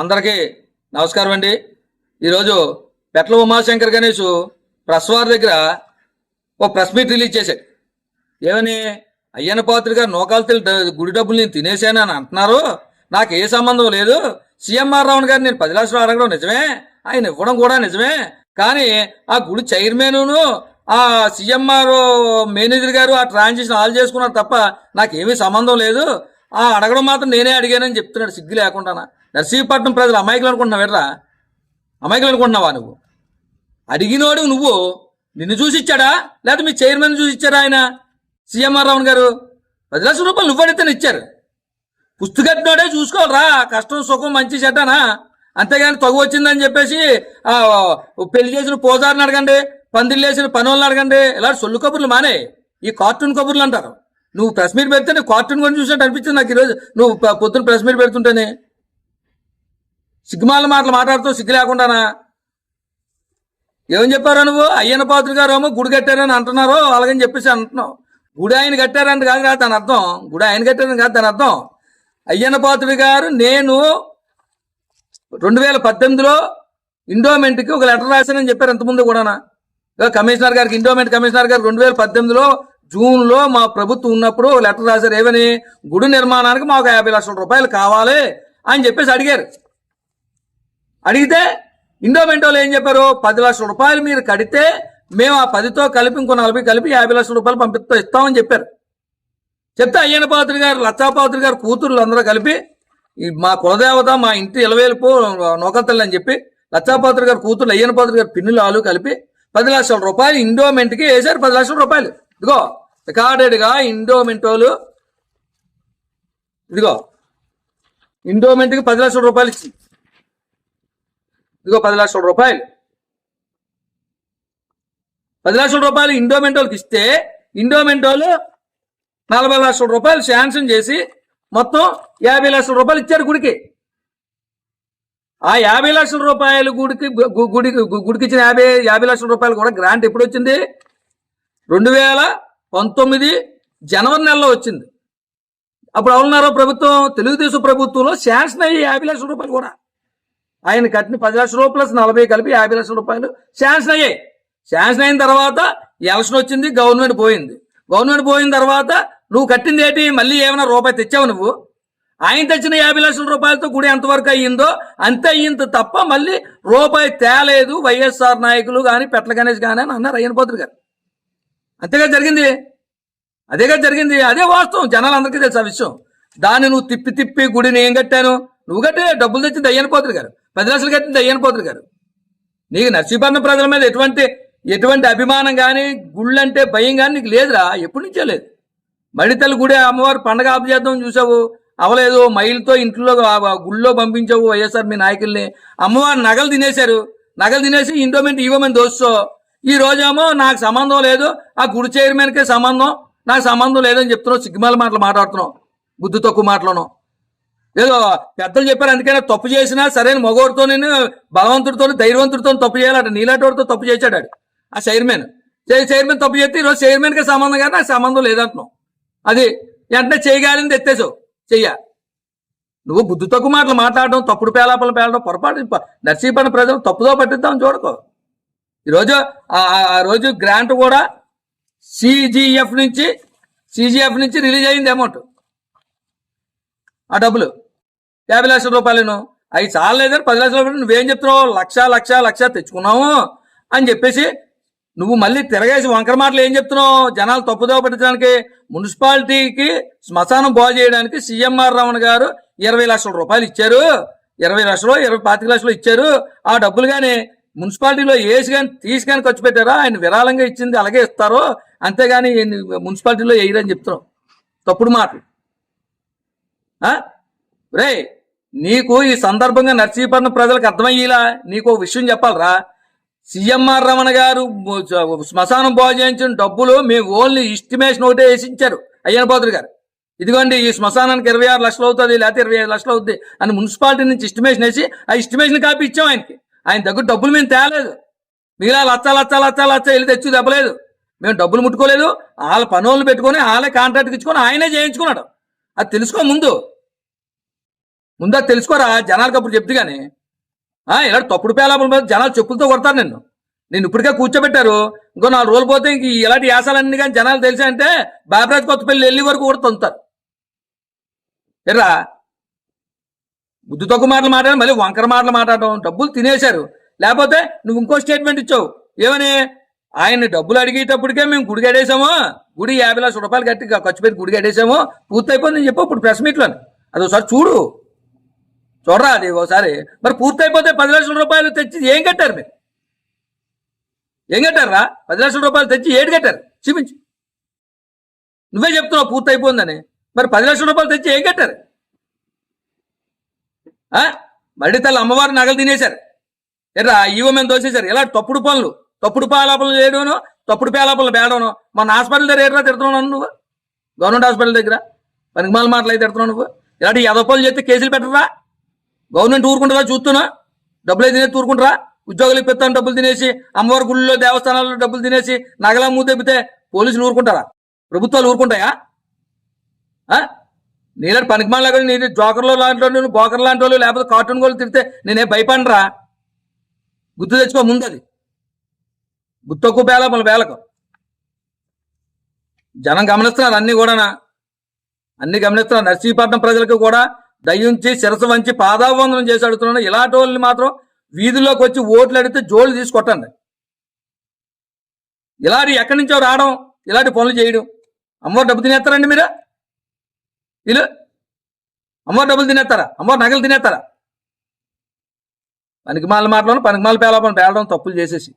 అందరికీ నమస్కారం అండి. ఈరోజు పెట్ల ఉమాశంకర్ గణేష్ ప్రెస్ వారి దగ్గర ఓ ప్రెస్ మీట్ రిలీజ్ చేశాడు. ఏమని? అయ్యన్న పాత్రి గారు నోకాలు గుడి డబ్బులు నేను తినేసాను అని అంటున్నారు. నాకు ఏ సంబంధం లేదు. సీఎంఆర్ రావణ్ గారు నేను పది లక్షలు అడగడం నిజమే. ఆయన ఇవ్వడం కూడా నిజమే. కానీ ఆ గుడి చైర్మన్ ఆ సీఎంఆర్ మేనేజర్ గారు ఆ ట్రాన్సాక్షన్ ఆల్ చేసుకున్నారు తప్ప నాకేమీ సంబంధం లేదు. ఆ అడగడం మాత్రం నేనే అడిగానని చెప్తున్నాడు. సిగ్గు లేకుండానా? నర్సీపట్నం ప్రజలు అమాయకులు అనుకుంటున్నావు? ఎట్రా? అమాయకులు అనుకుంటున్నావా నువ్వు? అడిగినోడు నువ్వు నిన్ను చూసి ఇచ్చాడా లేకపోతే మీ చైర్మన్ చూసి ఇచ్చారా ఆయన? సీఎంఆర్ రావణ్ గారు? పది లక్షల రూపాయలు నువ్వు అడిగితేనే ఇచ్చారు. పుస్తకట్టినోడే చూసుకోవాలరా. కష్టం సుఖం మంచి చెడ్డనా? అంతేగాని తగు వచ్చిందని చెప్పేసి పెళ్ళి చేసిన పోజారిని అడగండి పందిళ్ళు వేసిన పనులను అడగండి. ఇలాంటి సొల్లు కబుర్లు మానే. ఈ కార్టూన్ కబుర్లు అంటారు. నువ్వు ప్రెస్ మీట్ పెడితే నీ కార్టూన్ కొని చూసినట్టు అనిపించింది నాకు ఈరోజు. నువ్వు పొద్దున్న ప్రెస్ మీట్ పెడుతుంటేనే. సిగ్గుమాల మాటలు మాట్లాడుతూ సిగ్గు లేకుండానా? ఏమని చెప్పారా నువ్వు? అయ్యన పాత్ర గారు ఏమో గుడి కట్టారని అంటున్నారు అలాగని చెప్పేసి అంటున్నావు. గుడి ఆయన కట్టారంట కాదు కాదు దాని అర్థం. గుడి ఆయన కట్టారని కాదు దాని అర్థం. అయ్యన పాత్రుడి గారు నేను రెండు వేల పద్దెనిమిదిలో ఇండోమెంట్కి ఒక లెటర్ రాశానని చెప్పారు ఇంతకుముందు కూడానా? కమిషనర్ గారికి ఇండోమెంట్ కమిషనర్ గారు రెండు వేల పద్దెనిమిదిలో జూన్లో మా ప్రభుత్వం ఉన్నప్పుడు లెటర్ రాశారు. ఏమని? గుడి నిర్మాణానికి మాకు యాభై లక్షల రూపాయలు కావాలి అని చెప్పేసి అడిగారు. అడిగితే ఇండోమెంటోలు ఏం చెప్పారు? పది లక్షల రూపాయలు మీరు కడితే మేము ఆ పదితో కలిపి ఇంకో నలభై కలిపి యాభై లక్షల రూపాయలు పంపిస్తా ఇస్తామని చెప్పారు. చెప్తే అయ్యన పాత్రి గారు లచ్చాపాత్రి గారు కూతుర్లు అందరూ కలిపి మా కులదేవత మా ఇంటి ఇలవేలుపు నోకతల్లి అని చెప్పి లచ్చాపాత్రి గారు కూతుర్లు అయ్యన పాత్రి గారు పిన్నులు ఆలు కలిపి పది లక్షల రూపాయలు ఇండోమెంట్కి వేశారు పది లక్షల రూపాయలు. ఇదిగో రికార్డెడ్గా ఇండోమెంటోలు ఇదిగో ఇండోమెంట్కి పది లక్షల రూపాయలు ఇచ్చింది ఇదిగో పది లక్షల రూపాయలు. పది లక్షల రూపాయలు ఇండోమెంట్ వాళ్ళకి ఇస్తే ఇండోమెంట్ వాళ్ళు నలభై లక్షల రూపాయలు శాంక్షన్ చేసి మొత్తం యాభై లక్షల రూపాయలు ఇచ్చారు గుడికి. ఆ యాభై లక్షల రూపాయలు గుడికి గుడి గుడికి గుడికి ఇచ్చిన యాభై యాభై లక్షల రూపాయలు కూడా గ్రాంట్ ఎప్పుడు వచ్చింది? రెండు వేల పంతొమ్మిది జనవరి నెలలో వచ్చింది. అప్పుడు ఎవరున్నారో ప్రభుత్వం తెలుగుదేశం ప్రభుత్వంలో శాంక్షన్ అయ్యి యాభై లక్షల రూపాయలు కూడా. ఆయన కట్టిన పది లక్షల రూపాయలు ప్లస్ నలభై కలిపి యాభై లక్షల రూపాయలు శాంక్షన్ అయ్యాయి. శాంక్షన్ అయిన తర్వాత ఎలక్షన్ వచ్చింది గవర్నమెంట్ పోయింది. గవర్నమెంట్ పోయిన తర్వాత నువ్వు కట్టింది ఏంటి? మళ్ళీ ఏమైనా రూపాయి తెచ్చావు నువ్వు? ఆయన తెచ్చిన యాభై లక్షల రూపాయలతో గుడి ఎంతవరకు అయ్యిందో అంతే అయ్యింది తప్ప మళ్ళీ రూపాయి తేలేదు వైఎస్ఆర్ నాయకులు కానీ పెట్ల గణేష్ కానీ అని అన్నారు అయ్యన పోతురు గారు. అంతేగా జరిగింది? అదేగా జరిగింది? అదే వాస్తవం. జనాలందరికీ తెలుసు ఆ విషయం. దాన్ని నువ్వు తిప్పి తిప్పి గుడిని ఏం కట్టాను? నువ్వు కట్టే డబ్బులు తెచ్చింది అయ్యన పోతురు గారు. పది లక్షలు కట్టింది అయ్యన్ పోతులు గారు. నీకు నర్సీపట్నం ప్రజల మీద ఎటువంటి ఎటువంటి అభిమానం కానీ గుళ్ళంటే భయం కానీ నీకు లేదురా ఎప్పటి నుంచో లేదు. మడితల్లి గుడి అమ్మవారు పండగ ఆపు చేద్దాం చూసావు అవలేదు మైలుతో ఇంట్లో గుళ్ళో పంపించావు వైఎస్ఆర్ మీ నాయకుల్ని. అమ్మవారు నగలు తినేశారు నగలు తినేసి ఇండోమెంట్ ఇవ్వమని దోస్తో. ఈ రోజేమో నాకు సంబంధం లేదు ఆ గుడి చైర్మన్కే సంబంధం నాకు సంబంధం లేదని చెప్తున్నావు సిగ్గుమాల మాటలు మాట్లాడుతున్నావు బుద్ధి తక్కువ మాటలను. ఏదో పెద్దలు చెప్పారు అందుకనే తప్పు చేసినా సరైన మగవాడితో నేను బలవంతుడితో ధైర్యవంతుడితో తప్పు చేయాలట. నీలాటోడితో తప్పు చేశాడు ఆ చైర్మన్. చైర్మన్ తప్పు చేస్తే ఈరోజు చైర్మన్కి సంబంధం కానీ నాకు సంబంధం లేదంటున్నావు. అది వెంటనే చేయగాలింది ఎత్తేసావు. చెయ్య. నువ్వు బుద్ధి తక్కువ మాటలు మాట్లాడడం తప్పుడు పేలాపలు పేలడం పొరపాటు. నర్సీపడిన నర్సీపట్నం ప్రజలు తప్పుదో పట్టిద్దాం చూడకో. ఈరోజు ఆ- ఆ రోజు గ్రాంట్ కూడా సిజిఎఫ్ నుంచి సిజిఎఫ్ నుంచి రిలీజ్ అయింది అమౌంట్. ఆ డబ్బులు. యాభై లక్షల రూపాయలను అవి చాలలేదని పది లక్షల రూపాయలు నువ్వేం చెప్తున్నావు? లక్ష లక్ష లక్ష తెచ్చుకున్నావు అని చెప్పేసి నువ్వు మళ్ళీ తిరగేసి వంకర మాటలు ఏం చెప్తున్నావు? జనాలు తప్పుదోవ పట్టించడానికి మున్సిపాలిటీకి శ్మశానం బాగు చేయడానికి సీఎంఆర్ రమణ గారు ఇరవై లక్షల రూపాయలు ఇచ్చారు. ఇరవై లక్షలు ఇరవై పాతిక లక్షలు ఇచ్చారు. ఆ డబ్బులు కానీ మున్సిపాలిటీలో వేసి కానీ తీసి కానీ ఖర్చు పెట్టారా? ఆయన విరాళంగా ఇచ్చింది అలాగే ఇస్తారు. అంతేగాని మున్సిపాలిటీలో వేయరని చెప్తున్నావు. తప్పుడు మాటలు. రే నీకు ఈ సందర్భంగా నర్సీపట్నం ప్రజలకు అర్థమయ్యేలా నీకు ఒక విషయం చెప్పాలరా? సిఎంఆర్ రమణ గారు శ్మశానం బాగు చేయించిన డబ్బులు మేము ఓన్లీ ఇస్టిమేషన్ ఒకటే వేసి ఇచ్చారు అయ్యన గారు. ఇదిగోండి ఈ శ్మశానానికి ఇరవై ఆరు లక్షలు అవుతుంది లేకపోతే ఇరవై ఐదు లక్షలు అవుతుంది అని మున్సిపాలిటీ నుంచి ఇస్టిమేషన్ వేసి ఆ ఇస్టిమేషన్ కాపీ ఇచ్చాం ఆయనకి. ఆయన దగ్గర డబ్బులు మేము తేలేదు. మిగతా లచ్చ లచ్చ లచ్చ లచ్చ వెళ్ళి తెచ్చి దెబ్బలేదు. మేము డబ్బులు ముట్టుకోలేదు. వాళ్ళ పనులు పెట్టుకొని వాళ్ళే కాంట్రాక్ట్ ఇచ్చుకొని ఆయనే చేయించుకున్నాడు. అది తెలుసుకో ముందు. ముందా తెలుసుకోరా? జనాలకు అప్పుడు చెప్తే కానీ ఆ, ఇలా తప్పుడు పేలాపుల మీద జనాలు చెప్పులతో కొడతారు నిన్ను. నేను ఇప్పటికే కూర్చోబెట్టారు. ఇంకో నాలుగు రోజులు పోతే ఇంక ఇలాంటి యాసాలన్నీ కానీ జనాలు తెలిసా అంటే బాబరాజ్ కొత్తపల్లి వెళ్ళి వరకు కూడా తొంతారు ఎర్రా? బుద్ధి తక్కువ మాటలు మాట్లాడి మళ్ళీ వంకర మాటలు మాట్లాడడం డబ్బులు తినేశారు. లేకపోతే నువ్వు ఇంకో స్టేట్మెంట్ ఇచ్చావు. ఏమని? ఆయన్ని డబ్బులు అడిగేటప్పటికే మేము గుడి కట్టేసాము గుడి యాభై లక్షల రూపాయలు కట్టి ఖర్చు పెట్టి గుడి కట్టేసాము పూర్తయిపోయిందని చెప్పు ఇప్పుడు ప్రెస్ మీట్లోని. అది ఒకసారి చూడు. చూడరా అది ఒకసారి. మరి పూర్తయిపోతే పది లక్షల రూపాయలు తెచ్చి ఏం కట్టారు మీరు? ఏం కట్టారా పది లక్షల రూపాయలు తెచ్చి ఏడు కట్టారు? చూపించు. నువ్వే చెప్తున్నావు పూర్తి అయిపోయిందని మరి పది లక్షల రూపాయలు తెచ్చి ఏం కట్టారు? ఆ? మళ్ళీ తల్లి అమ్మవారు నగలు తినేశారు. ఎర్రా ఈవో మేము దోసేశారు ఇలా తప్పుడు పనులు? తప్పుడు పాలాపలు చేయడం తప్పుడు పేలాపలు బేడను మన హాస్పిటల్ దగ్గర ఎట్లా తిడుతున్నావు నువ్వు? గవర్నమెంట్ హాస్పిటల్ దగ్గర? పనికిమాల మాటలు అయితే తిడుతున్నావు నువ్వు? ఇలాంటి ఎదపలు పనులు చేస్తే కేసులు పెట్టరా? గవర్నమెంట్ ఊరుకుంటుందా? చూస్తున్నా. డబ్బులు తినేసి ఊరుకుంటారా ఉద్యోగులు ఇప్పిస్తాను డబ్బులు తినేసి అమ్మవారి గుళ్ళలో దేవస్థానాల్లో డబ్బులు తినేసి నగలా మూతెప్పితే పోలీసులు ఊరుకుంటారా? ప్రభుత్వాలు ఊరుకుంటాయా? ఆ? నేనే పనికిమాల నేను జోకర్లో లాంటి వాళ్ళు బోకర్ లాంటి వాళ్ళు లేకపోతే కార్టూన్ వాళ్ళు తిరిగితే నేనే భయపడరా గుర్తు తెచ్చుకో ముందు అది గుర్తొక్కు బేల మన బేలకు జనం గమనిస్తున్నారు అన్ని కూడానా? అన్ని గమనిస్తున్నారు. నర్సీపట్నం ప్రజలకు కూడా దయ్యుంచి శిరసు వంచి పాదావందనం చేసి అడుగుతున్నాను. ఇలాంటి వాళ్ళని మాత్రం వీధుల్లోకి వచ్చి ఓట్లు అడిగితే జోళ్ళు తీసుకొట్టండి ఇలాంటి ఎక్కడి నుంచో రావడం ఇలాంటి పనులు చేయడం. అమ్మవారు డబ్బు తినేస్తారండి మీరు? వీళ్ళు? అమ్మవారు డబ్బులు తినేస్తారా? అమ్మవారు నగలు తినేస్తారా? పనికిమాల మాటలను పనికిమాల పేలపని పేలడం తప్పులు చేసేసి.